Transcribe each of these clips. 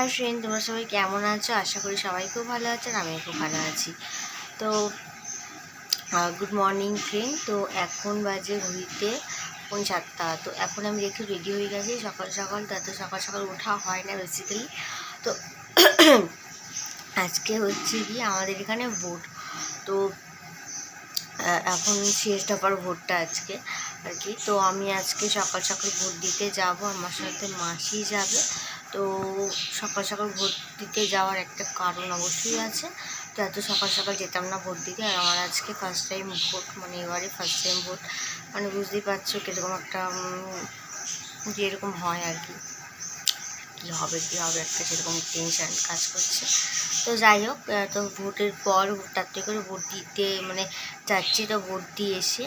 Hi friend তোমরা সবাই কেমন আছো? আশা করি সবাই খুব ভালো আছে আর আমিও খুব ভালো আছি। তো গুড মর্নিং ফ্রেন্ড তো এখন বাজে ঘড়িতে কোন সাতটা। তো এখন আমি একটু রেডি হয়ে গেছি। সকাল সকাল, তো সকাল সকাল ওঠা হয় না বেসিক্যালি তো আজকে হচ্ছে কি, আমাদের এখানে ভোট। তো এখন শেষ দফার ভোটটা আজকে আর কি। তো আমি আজকে সকাল সকাল ভোট দিতে যাব। আমার সাথে মাসি যাবে। তো সকাল সকাল ভোট দিতে যাওয়ার একটা কারণ অবশ্যই আছে। তো এত সকাল সকাল যেতাম না ভোট দিতে আর আমার আজকে ফার্স্ট টাইম ভোট মানে এবারে ফার্স্ট টাইম ভোট মানে বুঝতেই পারছ কীরকম একটা উম, যে এরকম হয় আর কি। কী হবে কী হবে একটা সেরকম টেনশান কাজ করছে। তো যাই হোক তো ভোটের পর তাড়াতাড়ি করে ভোট দিতে মানে যাচ্ছি তো ভোট দিয়ে এসে।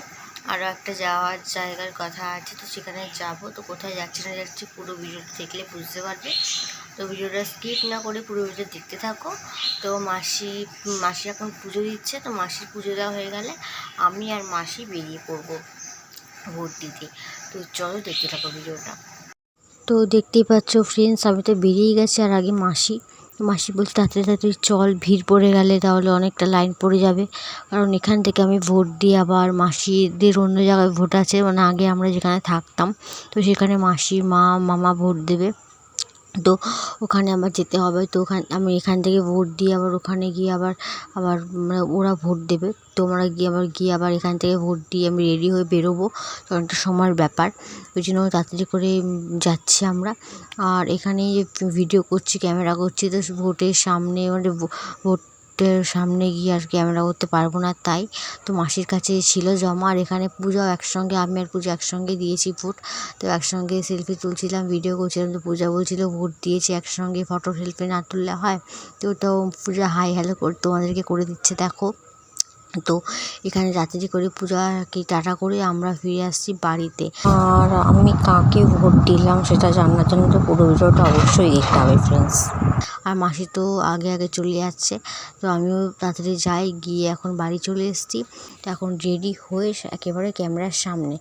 আরও একটা যাওয়ার জায়গার কথা আছে, তো সেখানে যাব। তো কোথায় যাচ্ছি না যাচ্ছি পুরো ভিডিওটা দেখলে বুঝতে পারবে। তো ভিডিওটা স্কিপ না করে পুরো ভিডিও দেখতে থাকো। তো মাসি মাসি এখন পুজো দিচ্ছে, তো মাসির পুজো দেওয়া হয়ে গেলে আমি আর মাসি বেরিয়ে পড়ব ভোট দিতে। তো চলো দেখতে থাকো ভিডিওটা। তো দেখতেই পাচ্ছ ফ্রেন্ডস আমি তো বেরিয়ে গেছি আর আগে মাসি মাসি বলতে তাড়াতাড়ি তাড়াতাড়ি চল, ভিড় পড়ে গেলে তাহলে অনেকটা লাইন পড়ে যাবে। কারণ এখান থেকে আমি ভোট দিয়ে আবার মাসিদের অন্য জায়গায় ভোট আছে। মানে আগে আমরা যেখানে থাকতাম, তো সেখানে মাসি, মা, মামা ভোট দেবে। তো ওখানে আমার যেতে হবে। তো ওখানে, আমি এখান থেকে ভোট দিয়ে আবার ওখানে গিয়ে আবার আবার মানে ওরা ভোট দেবে। তো আমরা গিয়ে আবার গিয়ে আবার এখান থেকে ভোট দিয়ে আমি রেডি হয়ে বেরোবো। একটা সময়ের ব্যাপার। ওই জন্য তাড়াতাড়ি করে যাচ্ছি আমরা। আর এখানে ভিডিও করছি, ক্যামেরা করছি, তো ভোটের সামনে মানে ভোট সামনে গিয়ে আর ক্যামেরা করতে পারব না, তাই তো মাসির কাছে ছিল জমা। আর এখানে পূজাও একসঙ্গে, আমি আর পূজা একসঙ্গে দিয়েছি ভোট। তো একসঙ্গে সেলফি তুলছিলাম ভিডিও করছিলাম, তো পূজা বলছিল ভোট দিয়েছি, একসঙ্গে ফটো সেলফি না তুললে হয়। তো তো পূজা হাই হ্যালো করে তোমাদেরকে করে দিচ্ছে, দেখো। তো এখানে রাত্রি করে পূজা কি টাটা করে আমরা ফিরে আসছি বাড়িতে। আর আমি কাকে ভোট দিলাম সেটা জানার জন্য তো পুরো ভিডিওটা অবশ্যই দেখতে হবে ফ্রেন্ডস আর মাসি তো আগে আগে চলে যাচ্ছে তো আমিও তাড়াতাড়ি যাই গিয়ে এখন বাড়ি চলে এসেছি। তো এখন রেডি হয়ে একেবারে ক্যামেরার সামনে।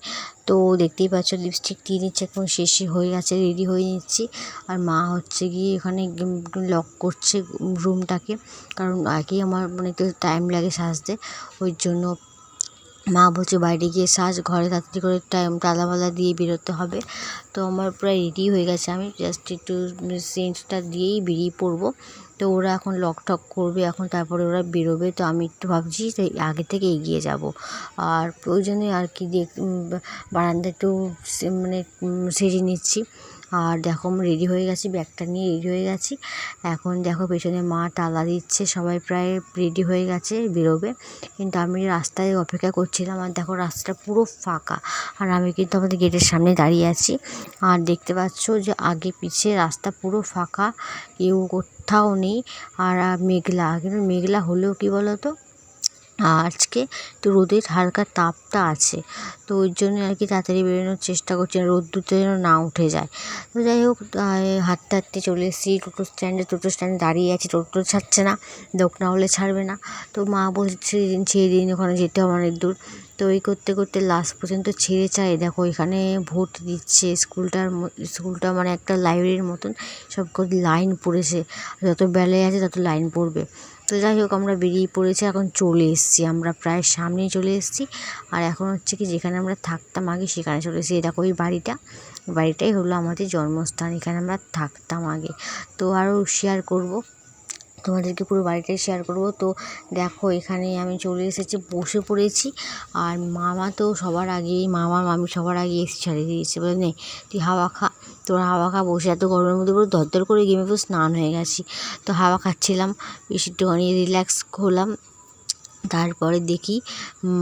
তো দেখতেই পাচ্ছ লিপস্টিক দিয়ে নিচ্ছে, এখন শেষে হয়ে গেছে রেডি হয়ে নিচ্ছি। আর মা হচ্ছে গিয়ে এখানে লক করছে রুমটাকে কারণ আগেই আমার মানে টাইম লাগে সাজতে, ওই জন্য মা বলছে বাইরে গিয়ে সাজ, ঘরে তাড়াতাড়ি করে টাইম তালা মালা দিয়ে বেরোতে হবে। তো আমার প্রায় রেডি হয়ে গেছে, আমি জাস্ট একটু সেন্টটা দিয়েই বেরিয়ে পড়ব। তো ওরা এখন লক টক করবে, এখন তারপরে ওরা বেরোবে। তো আমি একটু ভাবছি তাই আগে থেকে এগিয়ে যাব। আর প্রয়োজনে আর কি দেখ বারান্দা একটু মানে সেজে নিচ্ছি। আর দেখো রেডি হয়ে গেছি ব্যাগটা নিয়ে রেডি হয়ে গেছি। এখন দেখো পেছনে মা তালা দিচ্ছে, সবাই প্রায় রেডি হয়ে গেছে বেরোবে। কিন্তু আমি রাস্তায় অপেক্ষা করছিলাম আর দেখো রাস্তাটা পুরো ফাঁকা। আর আমি কিন্তু আমাদের গেটের সামনে দাঁড়িয়ে আছি। আর দেখতে পাচ্ছ যে আগে পিছে রাস্তা পুরো ফাঁকা, কেউ কোথাও নেই। আর আর মেঘলা, কিন্তু মেঘলা হলেও কি বলো তো আজকে তো রোদের হালকা তাপটা আছে, তো ওই জন্য আর কি তাড়াতাড়ি বেরোনোর চেষ্টা করছি রোদ্দুরটা যেন না উঠে যায়। তো যাই হোক হাঁটতে হাঁটতে চলে এসেছি, টোটো স্ট্যান্ডে টোটো স্ট্যান্ডে দাঁড়িয়ে আছি, টোটো ছাড়ছে না, লোক না হলে ছাড়বে না। তো মা বলছে ছেড়ে দিন ওখানে যেতে হবে অনেক দূর। তো এই করতে করতে লাস্ট পর্যন্ত ছেড়ে চাই দেখো এখানে ভোট দিচ্ছে, স্কুলটার স্কুলটা মানে একটা লাইব্রেরির মতন, সব লাইন পড়েছে। যত বেলায় আছে তত লাইন পড়বে। তো যাই হোক, আমরা বেরিয়ে পড়েছি, এখন চলে এসেছি। আমরা প্রায় সামনেই চলে এসেছি। আর এখন হচ্ছে কি, যেখানে আমরা থাকতাম আগে, সেখানে চলে এসেছি। দেখো ওই বাড়িটা। বাড়িটাই হলো আমাদের জন্মস্থান। এখানে আমরা থাকতাম আগে। তো আরও শেয়ার করব। তোমাদেরকে পুরো বাড়িটাই শেয়ার করব। তো দেখো এখানে আমি চলে এসেছি, বসে পড়েছি। আর মামা তো সবার আগে মামা, মামি সবার আগে এসে ছাড়িয়ে দিয়েছে বলে নে, তুই হাওয়া খা। তোরা হাওয়া খা, বসে এত গরমের মধ্যে পুরো দরদর করে গেমে পুরো স্নান হয়ে গেছি। তো হাওয়া খাচ্ছিলাম, বেশি একটুখানি রিল্যাক্স হলাম তারপরে দেখি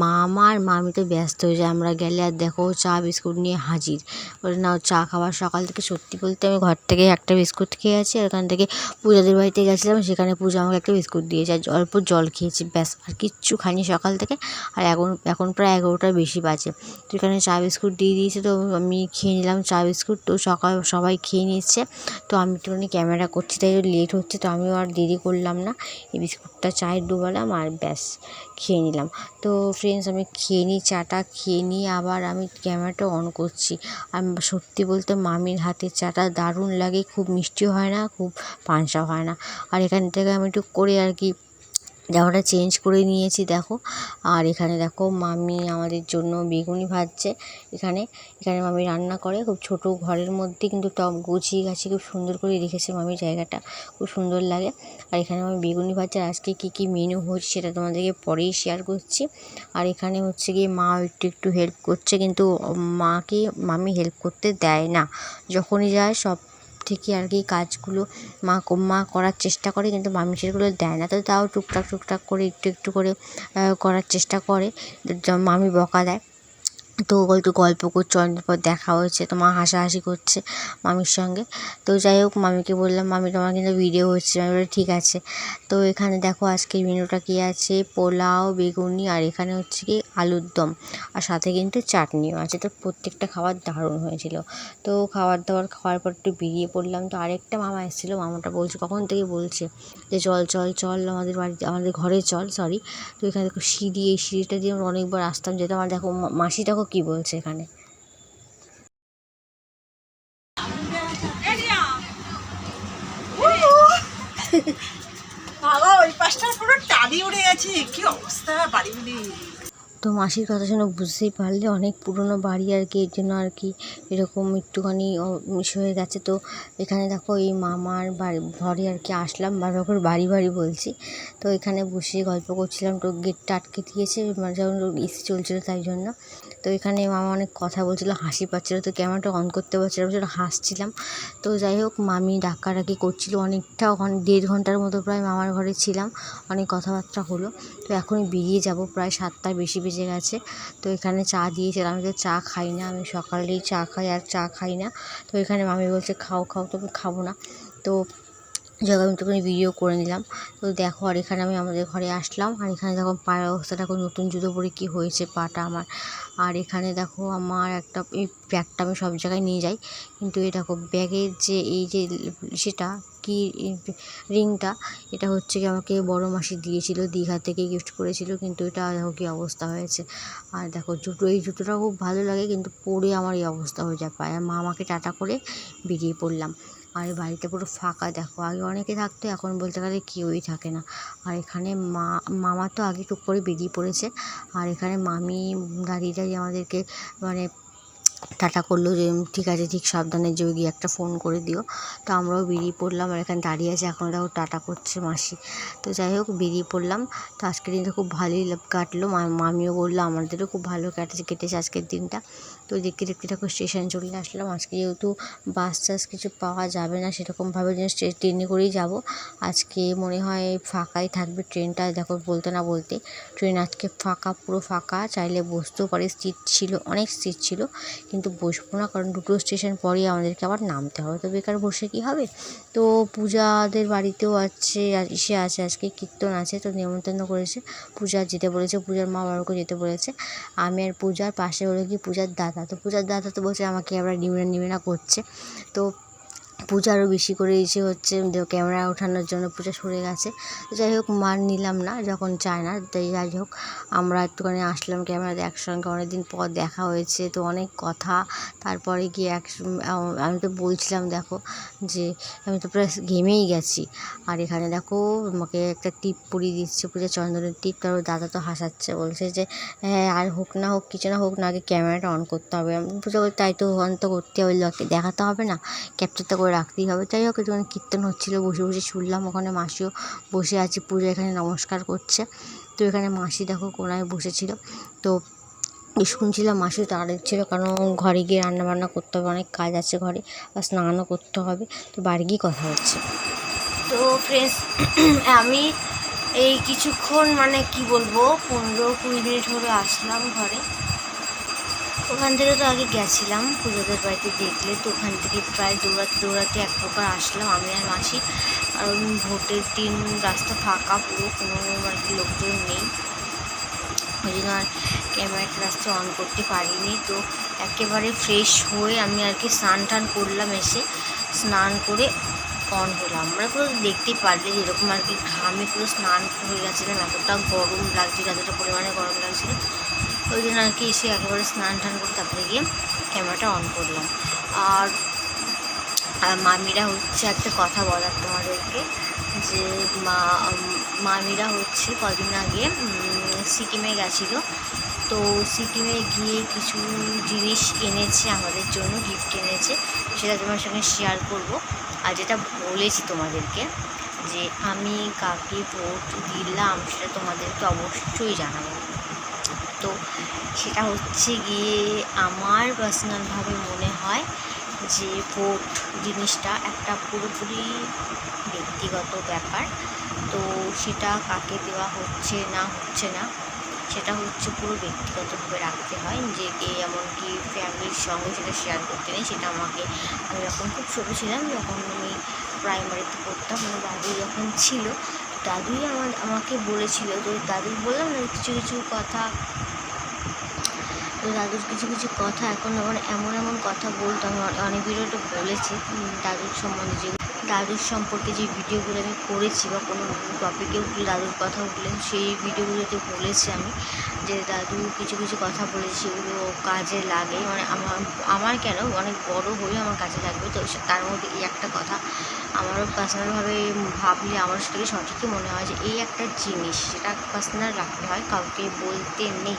মামা আর মামি তো ব্যস্ত হয়ে যায় আমরা গেলে আর দেখো চা, বিস্কুট নিয়ে হাজির। বলে, নাও চা খাবার, সকাল থেকে সত্যি বলতে আমি ঘর থেকে একটা বিস্কুট খেয়ে আছি, আর ওখান থেকে পূজাদের বাড়িতে গেছিলাম, সেখানে পূজা আমাকে একটা বিস্কুট দিয়েছে, আর অল্প জল খেয়েছি, ব্যাস, আর কিচ্ছু খাইনি সকাল থেকে, আর এখন এখন প্রায় এগারোটার বেশি বাজে। তো এখানে চা, বিস্কুট দিয়ে দিয়েছে, তো আমি খেয়ে নিলাম চা, বিস্কুট, তো সকাল, সবাই খেয়ে নিচ্ছে, তো আমি একটুখানি ক্যামেরা করছি, তাই লেট হচ্ছে, তো আমিও আর দেরি করলাম না, এই বিস্কুটটা চায়ে ডুবালাম আর ব্যাস। খেয়ে নিলাম। তো ফ্রেন্ডস আমি খেয়ে নিই, চাটা খেয়ে নিয়ে আবার আমি ক্যামেরাটা অন করছি। আর সত্যি বলতে মামির হাতের চাটা দারুণ লাগে, খুব মিষ্টি হয় না, খুব পানসা হয় না। আর এখান থেকে আমি একটু করে আর কি জামাটা চেঞ্জ করে নিয়েছি, দেখো। আর এখানে দেখো, মামি আমাদের জন্য বেগুনি ভাজছে। এখানে এখানে মামি রান্না করে। খুব ছোট ঘরের মধ্যে কিন্তু টব গুছিয়ে গাছিয়ে খুব সুন্দর করে রেখেছে মামি জায়গাটা। খুব সুন্দর লাগে। আর এখানে মামি বেগুনি ভাজছে। আর আজকে কী কী মেনু হচ্ছে সেটা তোমাদেরকে পরেই শেয়ার করছি। আর এখানে হচ্ছে গিয়ে মা একটু একটু হেল্প করছে, কিন্তু মাকে মামি হেল্প করতে দেয় না। যখনই যায় সব থেকে আর কি কাজগুলো মা মা করার চেষ্টা করে কিন্তু মামি সেগুলো দেয় না। তো তাও টুকটাক টুকটাক করে একটু একটু করে করার চেষ্টা করে। মামি বকা দেয়। তো একটু গল্প করছে অনেক পর দেখা হয়েছে, তো মা হাসাহাসি করছে মামির সঙ্গে। তো যাই হোক, মামিকে বললাম, মামি, তোমার কিন্তু ভিডিও হচ্ছে। আমি বলে ঠিক আছে। তো এখানে দেখো আজকের মেনুটা কী আছে? পোলাও, বেগুনি, আর এখানে হচ্ছে কি আলুর দম, আর সাথে কিন্তু চাটনিও আছে। তো প্রত্যেকটা খাবার দারুণ হয়েছিল। তো খাবার দাবার খাওয়ার পর একটু বেরিয়ে পড়লাম। তো আরেকটা মামা এসেছিল, মামাটা বলছে, কখন থেকে বলছে যে, চল চল চল, আমাদের বাড়িতে, আমাদের ঘরে চল সরি তো এখানে দেখো সিঁড়ি, এই সিঁড়িটা দিয়ে আমরা অনেকবার আসতাম, যেতাম। আর দেখো মাসি দেখো কী বলছে এখানে? বাবা ওই পাশটা পুরো টালি উড়ে গেছে। কি অবস্থা বাড়িগুলি? তো মাসির কথা শুনে বুঝতেই পারলে অনেক পুরনো বাড়ি আর কি এর জন্য আর কি এরকম একটুখানি ইস হয়ে গেছে। তো এখানে দেখো এই মামার বাড়ি ঘরে আর কি আসলাম বারবার বাড়ি বাড়ি বলছি। তো এখানে বসে গল্প করছিলাম তো গেটটা আটকে দিয়েছে মানে যখন এসি চলছিলো তাই জন্য। তো এখানে মামা অনেক কথা বলছিলো, হাসি পাচ্ছিলো, তো ক্যামেরাটা অন করতে পারছিলাম সেটা হাসছিলাম। তো যাই হোক, মামি ডাকাডাকি করছিল, অনেকটা ওখানে দেড় ঘণ্টার মতো প্রায় মামার ঘরে ছিলাম, অনেক কথাবার্তা হলো। তো এখনই বেরিয়ে যাব, প্রায় সাতটার বেশি বেজে গেছে। তো এখানে চা দিয়েছে আমি তো চা খাই না, আমি সকালেই চা খাই আর চা খাই না। তো এখানে মামি বলছে, খাও খাও, তো আমি খাব না। তো যাই আমি একটুখানি ভিডিও করে নিলাম। তো দেখো, আর এখানে আমি আমাদের ঘরে আসলাম। আর এখানে দেখো পায়ের অবস্থাটা এখন নতুন জুতো পরে কী হয়েছে পাটা আমার। আর এখানে দেখো, আমার একটা এই ব্যাগটা আমি সব জায়গায় নিয়ে যাই। কিন্তু এই দেখো, ব্যাগের যে এই যে সেটা, কি রিংটা, এটা হচ্ছে কি আমাকে বড় মাসি দিয়েছিল, দীঘা থেকে গিফট করেছিল। কিন্তু এটা দেখো কী অবস্থা হয়েছে। আর দেখো, জুতো, এই জুতোটা খুব ভালো লাগে। কিন্তু পরে আমার এই অবস্থা হয়ে যায়। পায়ে মা আমাকে টাটা করে বেরিয়ে পড়লাম। আর বাড়িতে পুরো ফাঁকা, দেখো। আগে অনেকে থাকতো, এখন বলতে গেলে কেউই থাকে না। আর এখানে মা, মামা তো আগে টুক করে বেরিয়ে পড়েছে। আর এখানে মামি দাঁড়িয়ে দাঁড়িয়ে আমাদেরকে মানে টাটা করল যে ঠিক আছে, ঠিক সাবধানে যেও গিয়ে একটা ফোন করে দিও। তো আমরাও বেরিয়ে পড়লাম আর এখানে দাঁড়িয়ে আছে। এখনও দেখো টাটা করছে মাসি। তো যাই হোক, বেরিয়ে পড়লাম। তো আজকের দিনটা খুব ভালোই কাটলো। মামিও বলল, আমাদেরও খুব ভালো কেটেছে কেটেছে আজকের দিনটা। তো দেখতে দেখতে দেখো স্টেশন চলে আসলাম। আজকে যেহেতু বাস টাস কিছু পাওয়া যাবে না, সেরকমভাবে যেন ট্রেনে করেই যাব। আজকে মনে হয় ফাঁকাই থাকবে ট্রেনটা, দেখো বলতে না বলতে। ট্রেন আজকে ফাঁকা, পুরো ফাঁকা। চাইলে বসতেও পারে, সিট ছিল, অনেক সিট ছিল। কিন্তু বসবো না, কারণ দুটো স্টেশন পরেই আমাদেরকে আবার নামতে হবে। তো বেকার বসে কী হবে? তো পূজাদের বাড়িতেও আছে ইসে আছে, আজকে কীর্তন আছে, তো নেমন্তন্ন করেছে। পূজা যেতে বলেছে, পূজার মা বাবাকে যেতে বলেছে। আমি আর পূজার পাশে হলো কি পূজার দাদা। তো পূজার দাদা তো বলছে আমাকে আবার নিবে না নিবে না করছে। তো পূজা আরও বেশি করে এসে হচ্ছে ক্যামেরা ওঠানোর জন্য পূজা সরে গেছে। যাই হোক, মার নিলাম না, যখন চায় না, তাই যাই হোক, আমরা একটুখানি আসলাম ক্যামেরাতে একসঙ্গে। অনেক দিন পর দেখা হয়েছে, তো অনেক কথা। তারপরে গিয়ে এক আমি তো বলছিলাম, দেখো, যে আমি তো প্রায় ঘেমেই গেছি। আর এখানে দেখো, আমাকে একটা টিপ পরিয়ে দিচ্ছে পূজা, চন্দনের টিপ। তারপর দাদা তো হাসাচ্ছে, বলছে যে হ্যাঁ আর হোক না হোক, কিছু না হোক, না আগে ক্যামেরাটা অন করতে হবে। পূজা তাই তো অন তো করতে হবে দেখাতে হবে না ক্যাপচারটা করে রাখতেই হবে। যাই হোক, একটুখানি কীর্তন হচ্ছিল, বসে বসে শুনলাম। ওখানে মাসিও বসে আছে, পূজা এখানে নমস্কার করছে। তো এখানে মাসি দেখো কোনায় বসেছিল। তো শুনছিলাম মাসি তাড়া ছিল, কারণ ঘরে গিয়ে রান্না বান্না করতে হবে, অনেক কাজ আছে ঘরে আর স্নানও করতে হবে। তো বাড়ি গিয়ে কথা হচ্ছে। তো ফ্রেন্ডস আমি এই কিছুক্ষণ মানে কি বলব, পনেরো কুড়ি মিনিট হলো আসলাম ঘরে। ওখান থেকে তো আগে গেছিলাম, পুজোদের বাড়িতে দেখলে তো ওখান থেকে প্রায় দৌড়াতে দৌড়াতে এক প্রকার আসলাম, আমি আর মাসি। কারণ ভোটের দিন রাস্তা ফাঁকা পুরো, কোনো আর কি লোকজন নেই। ওই জন্য আর ক্যামেরাটা রাস্তা অন করতে পারিনি। তো একেবারে ফ্রেশ হয়ে আমি আর কি স্নান টান করলাম, এসে স্নান করে অন হলাম। আমরা পুরো দেখতেই পারলে যেরকম আর কি ঘামে পুরো স্নান হয়ে গেছিলাম এতটা গরম লাগছিল, এতটা পরিমাণে গরম লাগছিল। ওই জন্য আর কি এসে একেবারে স্নান টান করে তারপরে গিয়ে ক্যামেরাটা অন করলাম আর মামিরা হচ্ছে একটা কথা বলার তোমাদেরকে, যে মা, মামিরা হচ্ছে কদিন আগে সিকিমে গেছিল। তো সিকিমে গিয়ে কিছু জিনিস এনেছে আমাদের জন্য গিফট এনেছে, সেটা তোমার সঙ্গে শেয়ার করব। আর যেটা বলেছি তোমাদেরকে, যে আমি কাকে ভোট দিলাম সেটা তোমাদেরকে অবশ্যই জানাব। তো সেটা হচ্ছে গিয়ে আমার পার্সোনালভাবে মনে হয় যে ভোট জিনিসটা একটা পুরোপুরি ব্যক্তিগত ব্যাপার। তো সেটা কাকে দেওয়া হচ্ছে না হচ্ছে না, সেটা হচ্ছে পুরো ব্যক্তিগতভাবে রাখতে হয়। নিজেকে এমনকি ফ্যামিলির সঙ্গে সেটা শেয়ার করতে নেই, সেটা আমাকে আমি যখন খুব ছোটো ছিলাম, যখন আমি প্রাইমারিতে পড়তাম মানে দাদু যখন ছিল দাদুই আমার, আমাকে বলেছিল, তো দাদু বললাম না, কিছু কিছু কথা। তো দাদুর কিছু কিছু কথা, এখন আমার এমন এমন কথা বলতো আমি অনে- অনেক বলেছি দাদুর সম্বন্ধে যে দাদুর সম্পর্কে যে ভিডিওগুলো আমি করেছি বা কোনো টপিকে উঠলে দাদুর কথা উঠলে সেই ভিডিওগুলোতে বলেছি আমি যে দাদু কিছু কিছু কথা বলেছি, সেগুলো কাজে লাগে। মানে আমার আমার কেন? অনেক বড় হয়ে আমার কাজে লাগবে। তো তার মধ্যে এই একটা কথা আমারও পার্সোনালভাবে ভাবলে আমার সেটাকে সঠিকই মনে হয় যে এই একটা জিনিস সেটা পার্সোনাল রাখতে হয়, কাউকে বলতে নেই।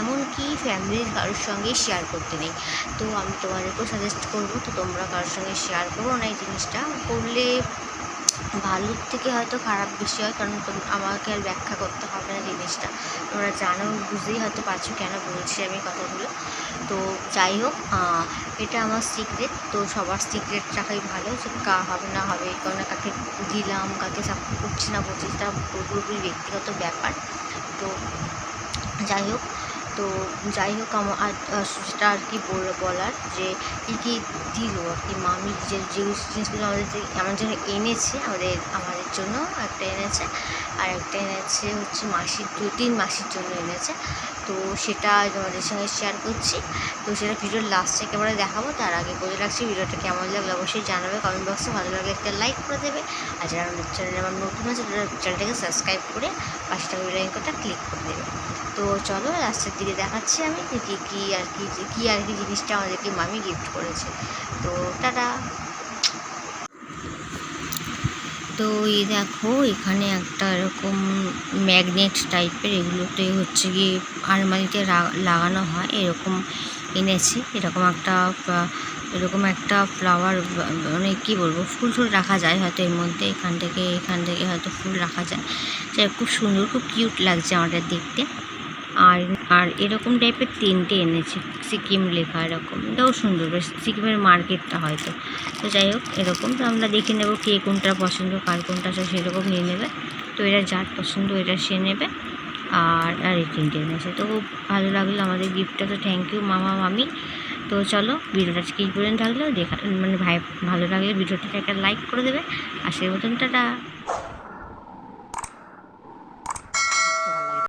এমনকি ফ্যামিলির কারোর সঙ্গে শেয়ার করতে নেই। তো আমি তোমাদেরকেও সাজেস্ট করব, তো তোমরা কারোর সঙ্গে শেয়ার করো না এই জিনিসটা। করলে ভালোর থেকে হয়তো খারাপ বেশি হয়, কারণ আমাকে আর ব্যাখ্যা করতে হবে না জিনিসটা। তোমরা জানো বুঝতেই হয়তো পারছ কেন বলছি আমি কথাগুলো। তো যাই হোক এটা আমার সিক্রেট তো সবার সিক্রেট রাখাই ভালো যে কা হবে না হবে কারণ কাকে দিলাম, কাকে সাপোর্ট করছি না করছি, সেটা পুরোপুরি ব্যক্তিগত ব্যাপার। তো যাই হোক তো যাই হোক আমার আর সেটা আর কি বল- বলার যে কী কী দিল আর কি, মামি যে যে জিনিসগুলো আমাদের আমার জন্য এনেছে, আমাদের আমাদের জন্য একটা এনেছে, আর একটা এনেছে হচ্ছে মাসির, দু, তিন মাসির জন্য এনেছে। তো সেটা তোমাদের সঙ্গে শেয়ার করছি। তো সেটা ভিডিওর লাস্টে একেবারে দেখাবো, তার আগে বলে রাখছি, ভিডিওটা কেমন লাগল অবশ্যই জানাবে কমেন্ট বক্সে ভালো লাগলে একটা লাইক করে দেবে। আর যারা আমাদের চ্যানেলে আমার নতুন আছে চ্যানেলটাকে সাবস্ক্রাইব করে পাঁচটা বেলাইকনটা ক্লিক করে দেবে। তো চলো লাস্টের দিকে দেখাচ্ছি আমি যে কী কী আর কি কী আর কি জিনিসটা আমাদেরকে মামি গিফট করেছে। তো টাটা। তো এই দেখো, এখানে একটা এরকম ম্যাগনেট টাইপের এগুলোতে হচ্ছে গিয়ে আলমারিতে লাগানো হয়, এরকম এনেছি। এরকম একটা এরকম একটা ফ্লাওয়ার মানে কী বলব, ফুল টুল রাখা যায় হয়তো এর মধ্যে, এখান থেকে এখান থেকে হয়তো ফুল রাখা যায়। সেটা খুব সুন্দর, খুব কিউট লাগছে আমাদের দেখতে। আর আর এরকম টাইপের তিনটে এনেছে। সিকিম লেখা এরকম। এটাও সুন্দর। বেশ সিকিমের মার্কেটটা হয়তো। তো যাই হোক, এরকম। তো আমরা দেখে নেব কে কোনটা পছন্দ, কার কোনটা আছে সেরকম নিয়ে নেবে। তো এটা যার পছন্দ এটা সে নেবে। আর আর এই তিনটে এনেছে। তো খুব ভালো লাগল আমাদের গিফটটা তো থ্যাংক ইউ মামা, মামি। তো চলো ভিডিওটা আজকে এই পর্যন্ত থাকল। দেখা মানে ভাই ভালো লাগলে ভিডিওটাকে একটা লাইক করে দেবে। আর সেই মতন, টাটা।